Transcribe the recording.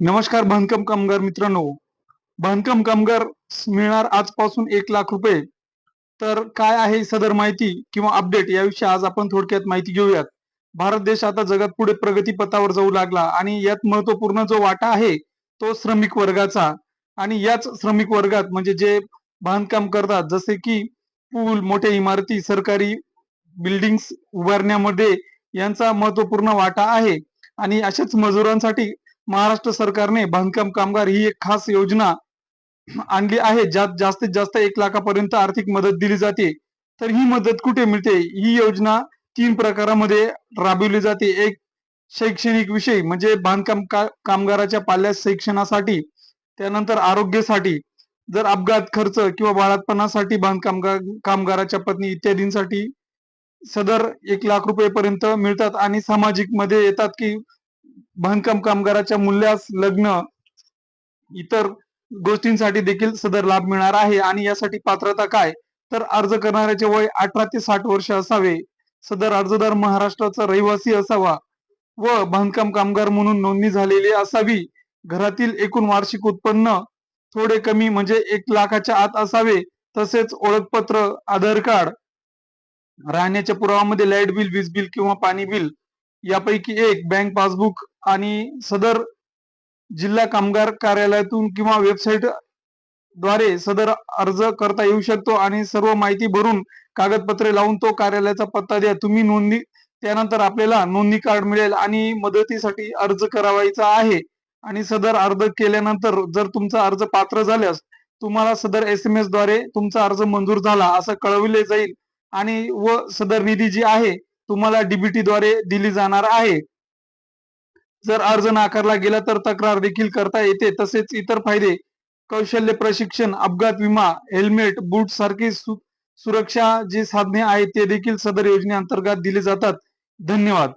नमस्कार बांधकाम कामगार मित्रांनो. बांधकाम कामगार मिळणार आजपासून एक लाख रुपये. तर काय आहे सदर माहिती किंवा अपडेट याविषयी आज आपण थोडक्यात माहिती घेऊयात. भारत देश आता जगात पुढे प्रगती पथावर जाऊ लागला आणि यात महत्त्वपूर्ण जो वाटा आहे तो श्रमिक वर्गाचा. आणि याच श्रमिक वर्गात म्हणजे जे बांधकाम करतात जसे की पूल मोठ्या इमारती सरकारी बिल्डिंग्स उभारण्यामध्ये यांचा महत्त्वपूर्ण वाटा आहे. आणि अशाच मजुरांसाठी महाराष्ट्र सरकारने बांधकाम कामगार ही एक खास योजना आणली आहे ज्यात जास्तीत जास्त एक लाखापर्यंत आर्थिक मदत दिली जाते. तर ही मदत कुठे मिळते? ही योजना तीन प्रकारामध्ये राबविली जाते. एक शैक्षणिक विषय म्हणजे बांधकाम का, कामगाराच्या पाल्यास शिक्षणासाठी त्यानंतर आरोग्यासाठी. जर अपघात खर्च किंवा बाळातपणासाठी बांधकाम कामगाराच्या पत्नी इत्यादींसाठी सदर एक लाख रुपये पर्यंत मिळतात आणि सामाजिकमध्ये येतात की बांधकाम कामगाराच्या मूल्यास लग्न इतर गोष्टींसाठी देखील सदर लाभ मिळणार आहे. आणि यासाठी पात्रता काय? तर अर्ज करणाऱ्याचे वय अठरा ते साठ वर्ष असावे. सदर अर्जदार महाराष्ट्राचा रहिवासी असावा व बांधकाम कामगार म्हणून नोंदणी झालेली असावी. घरातील एकूण वार्षिक उत्पन्न थोडे कमी म्हणजे एक लाखाच्या आत असावे. तसेच ओळखपत्र आधार कार्ड राहण्याच्या पुरावामध्ये लाइट बिल वीज बिल किंवा पाणी बिल यापैकी एक बँक पासबुक आणि सदर जिल्हा कामगार कार्यालयातून किंवा वेबसाईटद्वारे सदर अर्ज करता येऊ शकतो आणि सर्व माहिती भरून कागदपत्रे लावून तो कार्यालयाचा पत्ता द्या. तुम्ही नोंदणी त्यानंतर आपल्याला नोंदणी कार्ड मिळेल आणि मदतीसाठी अर्ज करावायचा आहे. आणि सदर अर्ज केल्यानंतर जर तुमचा अर्ज पात्र झाल्यास तुम्हाला सदर एस एम एसद्वारे तुमचा अर्ज मंजूर झाला असं कळविले जाईल आणि व सदर निधी जी आहे तुम्हाला डीबीटी द्वारे दिली जाणार आहे. जर अर्ज नाकारला गेला तर तक्रार देखील करता येते. तसेच इतर फायदे. कौशल्य प्रशिक्षण अपघात विमा हेल्मेट बूट सारखी सुरक्षा जी साधने आहेत ते देखील सदर योजनेअंतर्गत दिले जातात. धन्यवाद.